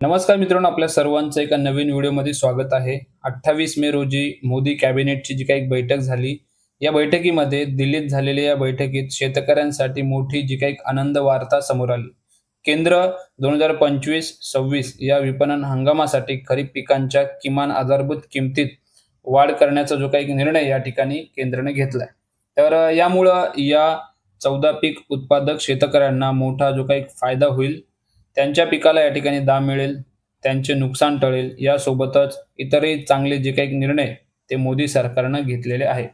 नमस्कार मित्रांनो आपल्या सर्वांचं एका नवीन व्हिडिओमध्ये स्वागत आहे. अठ्ठावीस मे रोजी मोदी कॅबिनेटची जी काही बैठक झाली या बैठकीमध्ये दिल्लीत झालेल्या या बैठकीत शेतकऱ्यांसाठी मोठी जी काही आनंद वार्ता समोर आली. केंद्र दोन हजार पंचवीस सव्वीस या विपणन हंगामासाठी खरीप पिकांच्या किमान आधारभूत किमतीत वाढ करण्याचा जो काही निर्णय या ठिकाणी केंद्राने घेतलाय. तर यामुळं या चौदा पीक उत्पादक शेतकऱ्यांना मोठा जो काही फायदा होईल त्यांच्या पिकाला या ठिकाणी दाम मिळेल त्यांचे नुकसान टळेल यासोबतच इतरही चांगले जे काही निर्णय ते मोदी सरकारनं घेतलेले आहे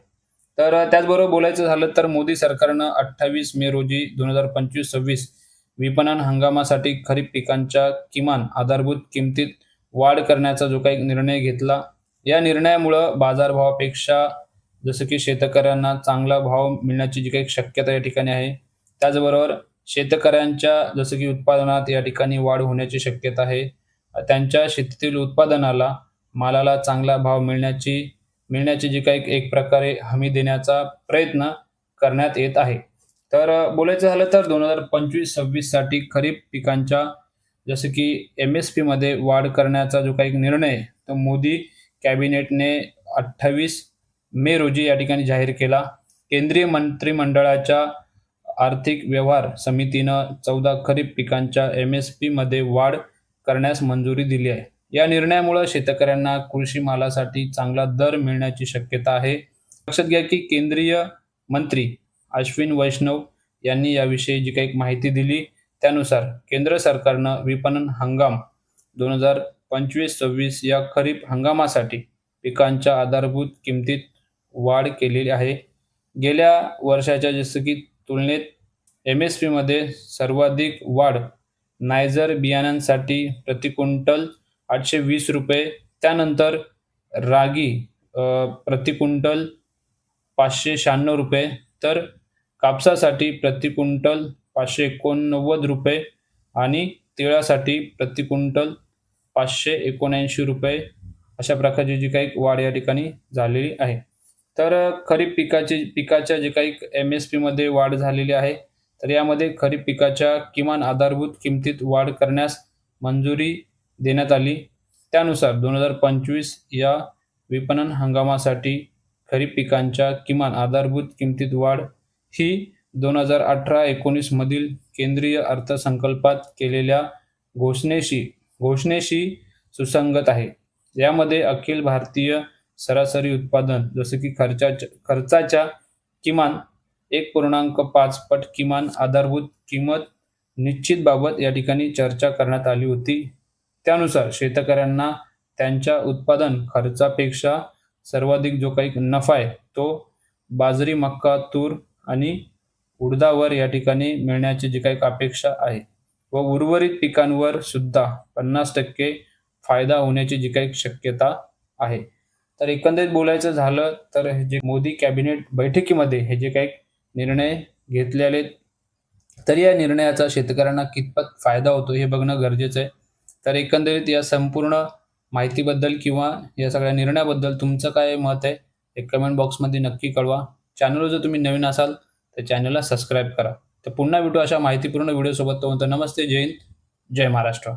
तर त्याचबरोबर बोलायचं झालं तर मोदी सरकारनं अठ्ठावीस मे रोजी दोन हजार पंचवीस सव्वीस विपणन हंगामासाठी खरीप पिकांच्या किमान आधारभूत किमतीत वाढ करण्याचा जो काही निर्णय घेतला या निर्णयामुळं बाजारभावापेक्षा जसं की शेतकऱ्यांना चांगला भाव मिळण्याची जी काही शक्यता या ठिकाणी आहे त्याचबरोबर शेतकऱ्यांच्या जसं की उत्पादनात या ठिकाणी वाढ होण्याची शक्यता आहे त्यांच्या शेतीतील उत्पादनाला मालाला चांगला भाव मिळण्याची मिळण्याची जी काही एक प्रकारे हमी देण्याचा प्रयत्न करण्यात येत आहे. तर बोलायचं झालं तर दोन हजार पंचवीस सव्वीससाठी खरीप पिकांच्या जसं की एम एस पीमध्ये वाढ करण्याचा जो काही निर्णय आहे, तो मोदी कॅबिनेटने अठ्ठावीस मे रोजी या ठिकाणी जाहीर केला. केंद्रीय मंत्रिमंडळाच्या आर्थिक व्यवहार समितीनं चौदा खरीप पिकांच्या एम एस पीमध्ये वाढ करण्यास मंजुरी दिली आहे. या निर्णयामुळे शेतकऱ्यांना कृषी मालासाठी चांगला दर मिळण्याची शक्यता आहे. लक्षात घ्या की केंद्रीय मंत्री अश्विन वैष्णव यांनी याविषयी जी काही माहिती दिली त्यानुसार केंद्र सरकारनं विपणन हंगाम दोन हजार पंचवीस सव्वीस या खरीप हंगामासाठी पिकांच्या आधारभूत किमतीत वाढ केलेली आहे. गेल्या वर्षाच्या जसं की तुलनेत एम एस पीमध्ये सर्वाधिक वाढ नायझर बियाण्यांसाठी प्रति आठशे वीस रुपये त्यानंतर रागी प्रतिकुंटल प्रति पाचशे शहाण्णव रुपये तर कापसासाठी प्रति पाचशे एकोणनव्वद रुपये आणि तिळासाठी प्रति पाचशे एकोणऐंशी रुपये अशा प्रकारची जी काही वाढ या ठिकाणी झालेली आहे. तर खरीप पिकाची पिकाच्या जे काही एम एस पीमध्ये वाढ झालेली आहे तर यामध्ये खरीप पिकाच्या किमान आधारभूत किमतीत वाढ करण्यास मंजुरी देण्यात आली. त्यानुसार दोन हजार पंचवीस या विपणन हंगामासाठी खरीप पिकांच्या किमान आधारभूत किमतीत वाढ ही दोन हजार अठरा एकोणीसमधील केंद्रीय अर्थसंकल्पात केलेल्या घोषणेशी घोषणेशी सुसंगत आहे. यामध्ये अखिल भारतीय सरासरी उत्पादन जसं की खर्चाच्या खर्चाच्या किमान एक पूर्णांक पाच पट किमान आधारभूत किंमत निश्चित बाबत या ठिकाणी चर्चा करण्यात आली होती. त्यानुसार शेतकऱ्यांना त्यांच्या उत्पादन खर्चापेक्षा सर्वाधिक जो काही नफा आहे तो बाजरी मक्का तूर आणि उडदावर या ठिकाणी मिळण्याची जी काही अपेक्षा आहे व उर्वरित पिकांवर सुद्धा पन्नास टक्के फायदा होण्याची जी काही शक्यता आहे. तर एकंदरीत बोलायचं झालं तर हे जे मोदी कॅबिनेट बैठकीमध्ये हे जे काही निर्णय घेतलेले तर या निर्णयाचा शेतकऱ्यांना कितपत फायदा होतो हे बघणं गरजेचं आहे. तर एकंदरीत या संपूर्ण माहितीबद्दल किंवा या सगळ्या निर्णयाबद्दल तुमचं काय मत आहे हे कमेंट बॉक्समध्ये नक्की कळवा. चॅनलवर जर तुम्ही नवीन असाल तर चॅनलला सबस्क्राईब करा. तर पुन्हा भेटू अशा माहितीपूर्ण व्हिडिओसोबत तो म्हणतो नमस्ते जय हिंद जय महाराष्ट्र.